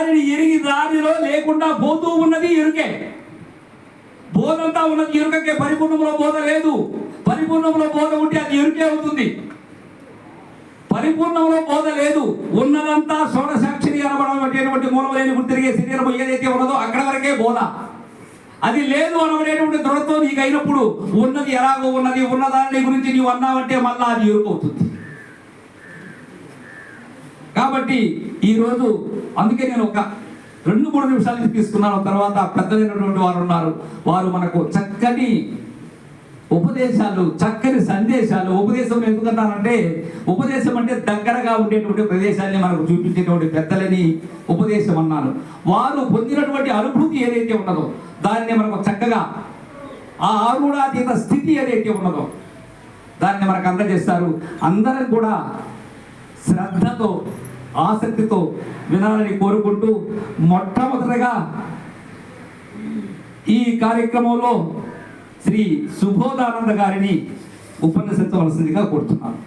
దారిని ఎరిగి దారిలో లేకుండా పోతూ ఉన్నది ఎరుకే బోధంతా ఉన్నది ఎరుకకే పరిపూర్ణంలో బోధ లేదు. పరిపూర్ణంలో బోధ ఉంటే అది ఎరుకే అవుతుంది. పరిపూర్ణంలో బోధ లేదు. ఉన్నదంతా షోడసాక్షిని అనబడేటువంటి మూలమైన గుర్తిరిగే శరీరం ఏదైతే ఉన్నదో అక్కడ వరకే బోధ. అది లేదు అనబడేటువంటి దృఢత్వం నీకు అయినప్పుడు ఉన్నది ఎలాగో ఉన్నది ఉన్నదాని గురించి నీవు అన్నావంటే మళ్ళా అది ఎరుకవుతుంది కాబట్టి ఈరోజు అందుకే నేను ఒక రెండు మూడు నిమిషాలు తీసుకున్నాను. తర్వాత పెద్దలైనటువంటి వారు ఉన్నారు. వారు మనకు చక్కని ఉపదేశాలు చక్కని సందేశాలు. ఉపదేశం ఎందుకన్నానంటే ఉపదేశం అంటే దగ్గరగా ఉండేటువంటి ప్రదేశాన్ని మనకు చూపించేటువంటి పెద్దలని ఉపదేశం అన్నాను. వారు పొందినటువంటి అనుభూతి ఏదైతే ఉన్నదో దాన్ని మనకు చక్కగా ఆ ఆరుడాతీత స్థితి ఏదైతే ఉన్నదో దాన్ని మనకు అందజేస్తారు. అందరం కూడా శ్రద్ధతో ఆసక్తితో వినాలని కోరుకుంటూ మొట్టమొదటగా ఈ కార్యక్రమంలో శ్రీ సుబోధానంద గారిని ఉపన్యసించవలసిందిగా కోరుతున్నాను.